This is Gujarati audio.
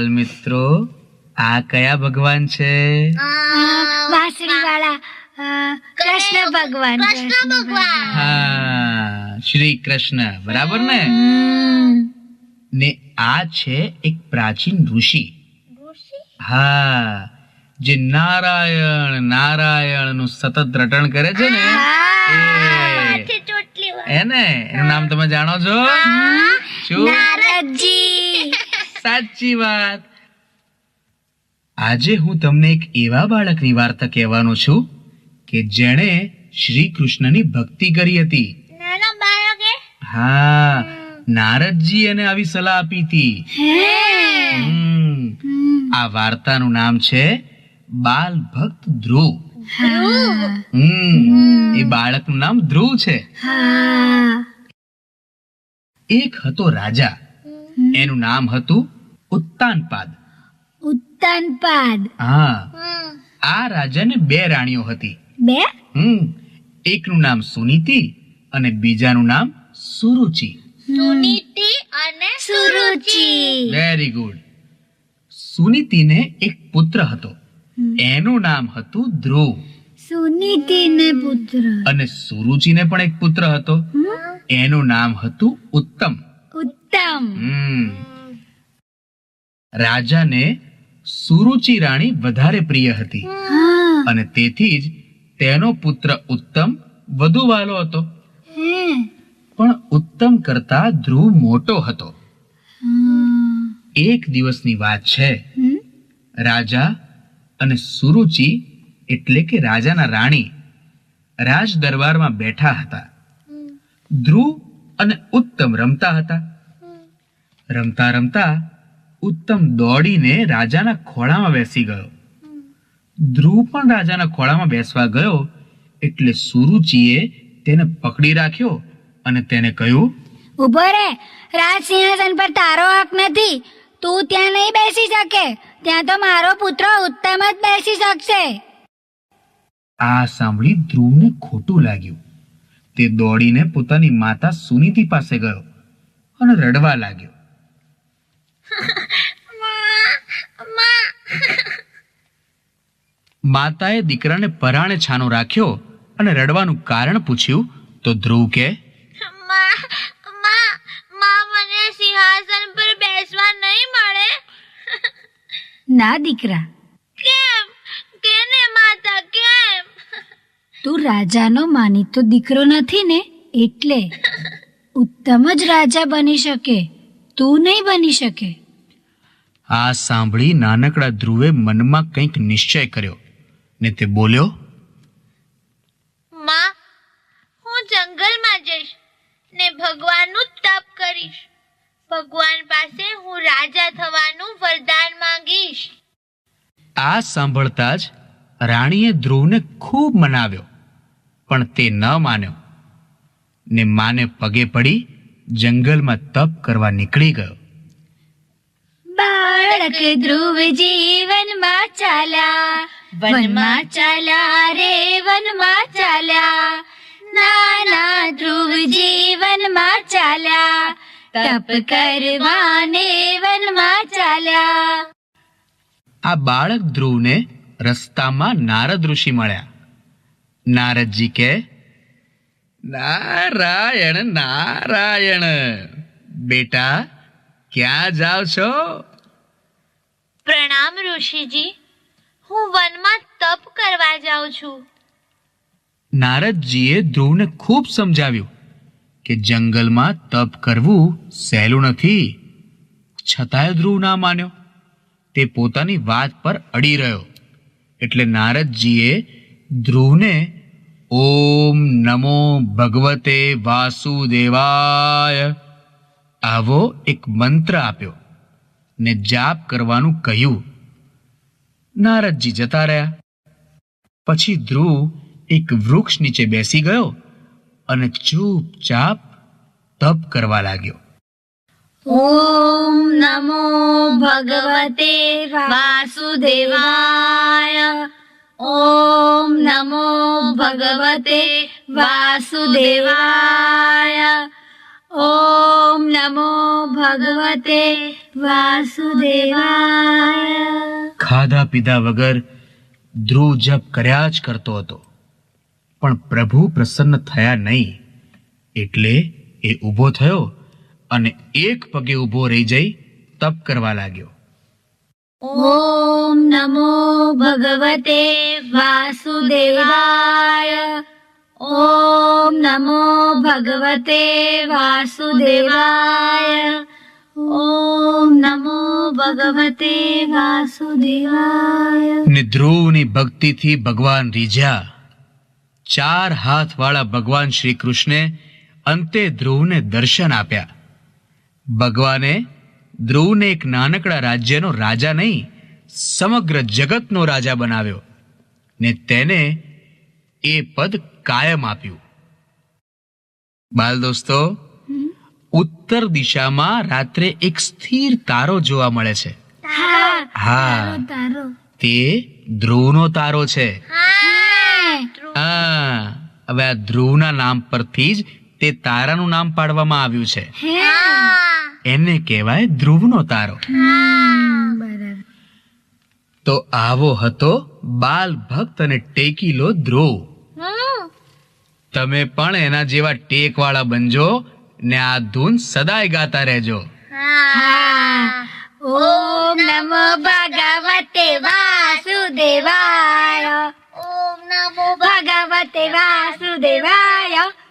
મિત્રો આ કયા ભગવાન છે? વાંસળી વાળા કૃષ્ણ ભગવાન કૃષ્ણ ભગવાન. હા શ્રી કૃષ્ણ. બરાબર ને? ને આ છે એક પ્રાચીન ઋષિ. ઋષિ? હા જે નારાયણ નારાયણનું સતત રટણ કરે છે ને? એને એનું નામ તમે જાણો છો? શું? નારદજી. સાચી વાત. આજે હું તમને એક એવા બાળકની વાર્તા કહેવાનો છું કે જેણે શ્રી કૃષ્ણની ભક્તિ કરી હતી. નાના બાળકે? હા નારદજી એને આવી સલાહ આપી હતી. આ વાર્તાનું નામ છે બાલ ભક્ત ધ્રુવ હમ. એ બાળકનું નામ ધ્રુવ છે. એક હતો રાજા. એનું નામ હતું ઉત્તાનપાદ. ઉત્તાનપાદ. હા. આ રાજાને બે રાણીઓ હતી. બે? હમ. એકનું નામ સુનીતિ અને બીજાનું નામ સુરુચિ. સુનીતિ અને સુરુચિ. વેરી ગુડ સુનીતિને એક પુત્ર હતો. એનું નામ હતું ધ્રુવ. સુનીતિ ને પુત્ર. અને સુરુચિને પણ એક પુત્ર હતો. એનું નામ હતું ઉત્તમ. ઉત્તમ. હમ. રાજાને સુરુચિ રાણી વધારે પ્રિય હતી. અને તેથી જ તેનો પુત્ર ઉત્તમ વધુ વાલો હતો પણ ઉત્તમ કરતા ધ્રુવ મોટો હતો. એક દિવસની વાત છે. રાજા અને સુરુચિ એટલે કે રાજાના રાણી રાજ દરબારમાં બેઠા હતા. ધ્રુવ અને ઉત્તમ રમતા હતા. રમતા રમતા ઉત્તમ દોડીને રાજાના ખોળામાં બેસી ગયો. ધ્રુવ પણ રાજાના ખોળામાં બેસવા ગયો એટલે સુરુચિએ તેને પકડી રાખ્યો અને તેને કહ્યું ઊભો રે રાજ સિંહાસન પર તારો હક નથી. તું ત્યાં નહીં બેસી શકે. ત્યાં તો મારો પુત્ર ઉત્તમ જ બેસી શકશે. આ સાંભળી ધ્રુવને ખોટું લાગ્યું. તે દોડીને પોતાની માતા સુનીતિ પાસે ગયો અને રડવા લાગ્યો. માતાએ દીકરાને પરાણે છાનો રાખ્યો અને રડવાનું કારણ પૂછ્યું તો ધ્રુવ કે? માં માં માં મને સિંહાસન પર બેસવા નહીં મળે. ના દીકરા. કેમ? કેને માતા કેમ? તું રાજાનો માનીતો દીકરો નથી ને એટલે ઉત્તમ જ રાજા બની શકે. તું નહીં બની શકે. આ સાંભળી નાનકડા ધ્રુવે મનમાં કંઈક નિશ્ચય કર્યો ને તે બોલ્યો માં હું જંગલમાં જઈશ ને ભગવાનનું તપ કરીશ. ભગવાન પાસે હું રાજા થવાનું વરદાન માંગીશ. આ સાંભળતા જ રાણીએ ધ્રુવને ખૂબ મનાવ્યો પણ તે ન માન્યો ને માને પગે પડી જંગલમાં તપ કરવા નીકળી ગયો. બાળક ધ્રુવ જીવનમાં ચાલ્યા. વનમાં ચાલ્યા રે વનમાં ચાલ્યા. નાના ધ્રુવ જીવનમાં ચાલ્યા. તપ કરવાને વનમાં ચાલ્યા. આ બાળક ધ્રુવને રસ્તામાં નારદ ઋષિ મળ્યા. નારદજી કે નારાયણ નારાયણ. બેટા ક્યાં જાવ છો? પ્રણામ ઋષિજી. હું વનમાં તપ કરવા જાઉં છું. નારદજીએ ધ્રુવને ખૂબ સમજાવ્યું કે જંગલમાં તપ કરવું સહેલું નથી. છતાંય ધ્રુવ ના માન્યો. તે પોતાની વાત પર અડી રહ્યો. એટલે નારદજીએ ધ્રુવને ઓમ નમો ભગવતે વાસુદેવાય. આવો એક મંત્ર આપ્યો ને જાપ કરવાનું કહ્યું. નારદજી જતા રહ્યા. પછી ધ્રુવ એક વૃક્ષ નીચે બેસી ગયો અને ચૂપચાપ તપ કરવા લાગ્યો. ઓમ નમો ભગવતે વાસુદેવાય. ઓમ નમો ભગવતે વાસુદેવાય ઓમ નમો ભગવતે વાસુદેવાય ખાધા પીધા વગર ધ્રુવ જપ કર્યા જ કરતો હતો. પણ પ્રભુ પ્રસન્ન થયા નહીં. એટલે એ ઊભો થયો અને એક પગે ઊભો રહી જઈ તપ કરવા લાગ્યો. ઓમ નમો ભગવતે વાસુદેવાય ઓમ नमो भगवते वासुदेवाय। ઓમ નમો ભગવતે વાસુદેવાય ને ધ્રુવની ભક્તિથી ભગવાન રીઝ્યા ચાર હાથવાળા ભગવાન શ્રી કૃષ્ણે અંતે ધ્રુવને દર્શન આપ્યા ભગવાને ધ્રુવને એક નાનકડા રાજ્યનો રાજા નહીં સમગ્ર જગતનો રાજા બનાવ્યો ને તેને એ પદ કાયમ આપ્યું. બાલ દોસ્તો ઉત્તર દિશામાં રાત્રે એક સ્થિર તારો જોવા મળે છે. હા. હા તે ધ્રુવનો તારો છે. હા. ધ્રુવ હા. હવે આ ધ્રુવના નામ પરથી જ તે તારાનું નામ પાડવામાં આવ્યું છે. એને કહેવાય ધ્રુવનો તારો. તો આવો હતો બાલ ભક્ત અને ટેકીલો ધ્રુવ. તમે પણ એના જેવા ટેકવાળા બનજો ને આ ધૂન સદાય ગાતા રહેજો. હા. ઓમ નમો ભગવતે વાસુદેવાય. ઓમ નમો ભગવતે વાસુદેવાય.